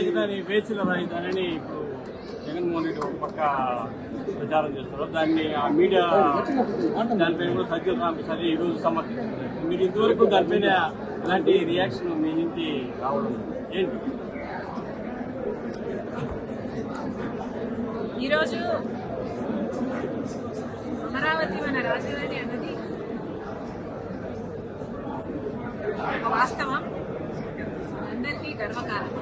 రాజధాని వేసిన రాజధానిని ఇప్పుడు జగన్మోహన్ రెడ్డి ఒక పక్క ప్రచారం చేస్తారు. దాన్ని ఆ మీడియా దానిపైన కూడా సజ్జల రామకృష్ణ ఈ రోజు సమర్థించారు. మీరు ఇంతవరకు దానిపైన ఇలాంటి రియాక్షన్ మీ నుంచి రావడం ఏంటి? ఈరోజు అమరావతి మన రాజధాని అన్నది ఒక వాస్తవం. గర్వకారణం.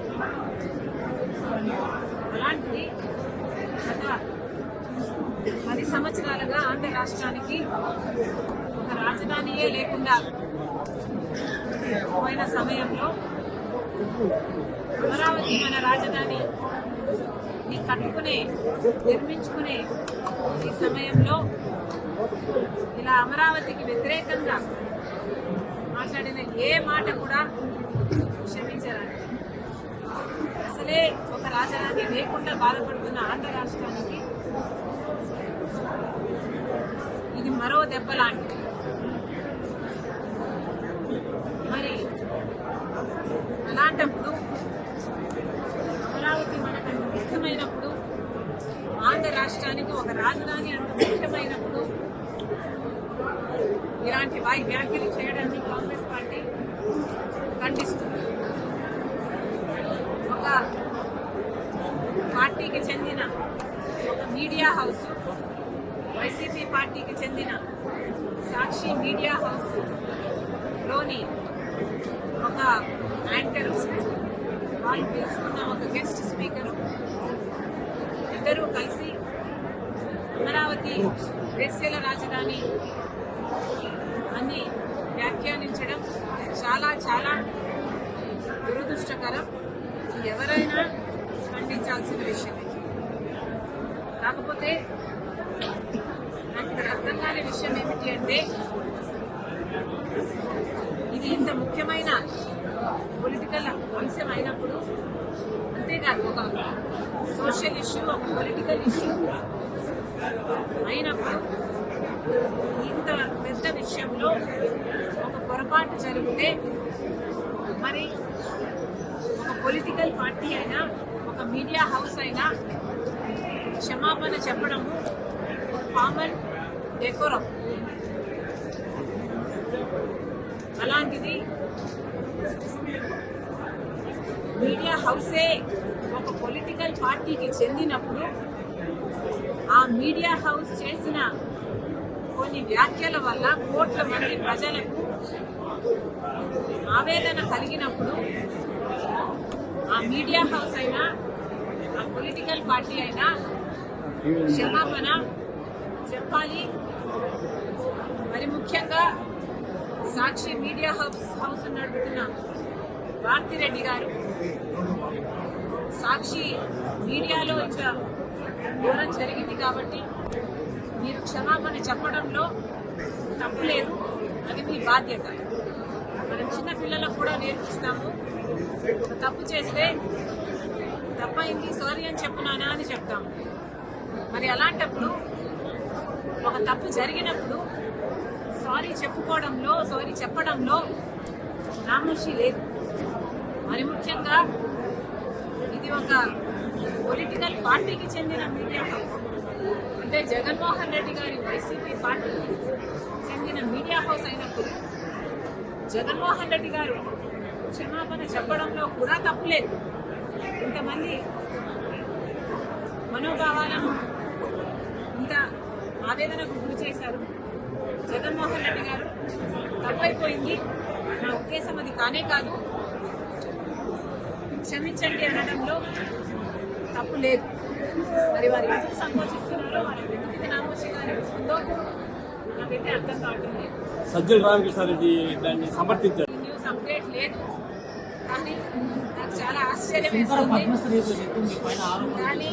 అలాంటిది గత పది సంవత్సరాలుగా ఆంధ్ర రాష్ట్రానికి ఒక రాజధానియే లేకుండా పోయిన సమయంలో అమరావతి మన రాజధాని కట్టుకునే నిర్మించుకునే ఈ సమయంలో ఇలా అమరావతికి వ్యతిరేకంగా మాట్లాడిన ఏ మాట కూడా క్షమించరాదు. అసలే ఒక రాజధాని లేకుండా బాధపడుతున్న ఆంధ్ర రాష్ట్రానికి ఇది మరో దెబ్బ లాంటిది. మరి అలాంటప్పుడు అమరావతి మనకు ముఖ్యమైనప్పుడు ఆంధ్ర రాష్ట్రానికి ఒక రాజధాని అంత ముఖ్యమైనప్పుడు ఇలాంటి వాయి వ్యాఖ్యలు చేయడానికి కాంగ్రెస్ పార్టీ ఖండిస్తుంది ఒక పార్టీకి చెందిన ఒక మీడియా హౌస్ వైసీపీ పార్టీకి చెందిన సాక్షి మీడియా హౌస్లోని ఒక యాంకరు వాళ్ళు తీసుకున్న ఒక గెస్ట్ స్పీకరు ఇద్దరూ కలిసి అమరావతి వేశ్యల రాజధాని అని వ్యాఖ్యానించడం చాలా చాలా దురదృష్టకరం. ఎవరైనా ఖండించాల్సిన విషయమే కాకపోతే నాకు ఇక్కడ అర్థం కాని విషయం ఏమిటి అంటే ఇది ఇంత ముఖ్యమైన పొలిటికల్ అంశం అయినప్పుడు అంతేకాదు ఒక సోషల్ ఇష్యూ ఒక పొలిటికల్ ఇష్యూ అయినప్పుడు ఇంత పెద్ద విషయంలో ఒక పొరపాటు జరిగితే మరి ఒక పొలిటికల్ పార్టీ అయినా ఒక మీడియా హౌస్ అయినా క్షమాపణ చెప్పడము కామన్ డెకోరం అలాంటిది మీడియా హౌసే ఒక పొలిటికల్ పార్టీకి చెందినప్పుడు ఆ మీడియా హౌస్ చేసిన కొన్ని వ్యాఖ్యల వల్ల కోట్ల మంది ప్రజలకు ఆవేదన కలిగినప్పుడు ఆ మీడియా హౌస్ అయినా పార్టీ అయినా క్షమాపణ చెప్పాలి. మరి ముఖ్యంగా సాక్షి మీడియా హౌస్ హౌస్ నడుపుతున్న భారతిరెడ్డి గారు సాక్షి మీడియాలో ఇట్లా ఘోరం జరిగింది కాబట్టి మీరు క్షమాపణ చెప్పడంలో తప్పు లేదు. అది మీ బాధ్యత. మనం చిన్న పిల్లలకు కూడా నేర్పిస్తాము. తప్పు చేస్తే తప్పైంది సారీ అని చెప్పునానా అని చెప్తాం. మరి అలాంటప్పుడు ఒక తప్పు జరిగినప్పుడు సారీ చెప్పుకోవడంలో సారీ చెప్పడంలో నామోషి లేదు. మరి ముఖ్యంగా ఇది ఒక పొలిటికల్ పార్టీకి చెందిన మీడియా హౌస్. అంటే జగన్మోహన్ రెడ్డి గారి వైసీపీ పార్టీకి చెందిన మీడియా హౌస్ అయినప్పుడు జగన్మోహన్ రెడ్డి గారు క్షమాపణ చెప్పడంలో కూడా తప్పులేదు ఇంతమంది మనోభావాలను ఇంత ఆవేదనకు గురి చేశారు. జగన్మోహన్ రెడ్డి గారు తప్పైపోయింది. నా ఉద్దేశం అది కానే కాదు. క్షమించండి అనడంలో తప్పు లేదు. మరి వారు ఎందుకు సంకోచిస్తున్నారో వారి ఎందుకు ఇది నామోషిగా అనిపిస్తుందో నాకైతే అర్థం కావటం లేదు. సజ్జల రామకృష్ణారెడ్డి దాన్ని సమర్థించారు. న్యూస్ అప్డేట్ లేదు. కానీ నాకు చాలా ఆశ్చర్యం వేస్తుంది కానీ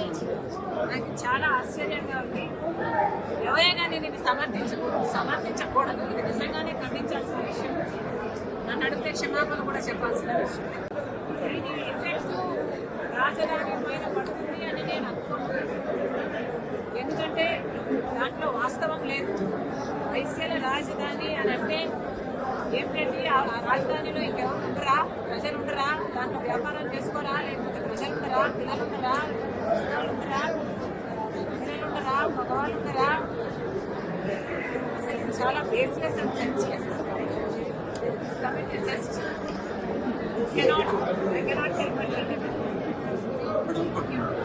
నాకు చాలా ఆశ్చర్యంగా ఉంది. ఎవరైనా నేను ఇది సమర్థించకూడదు సమర్థించకూడదు. ఇది నిజంగానే ఖండించాల్సిన విషయం. నన్ను అడిగితే క్షమాపణ కూడా చెప్పాల్సిన విషయం. దీని ఎఫెక్ట్ రాజధాని పైన పడుతుంది అని నేను అనుకుంటున్నాను. ఎందుకంటే దాంట్లో వాస్తవం లేదు. వైశ్యల రాజధాని అని అంటే ఏమిటండి రాజధానిలో ఇంకా ఉండరా? ప్రజలు ఉండరా? దాంట్లో వ్యాపారాలు చేసుకోరా? లేకపోతే ప్రజలు ఉండరా? పిల్లలు ఉండరా? ముసలాళ్ళు ఉండరా? పిల్లలు ఉండరా? మగవాళ్ళు ఉండరా? అసలు ఇది చాలా baseless and senseless just cannot I cannot tell my ఇప్పుడు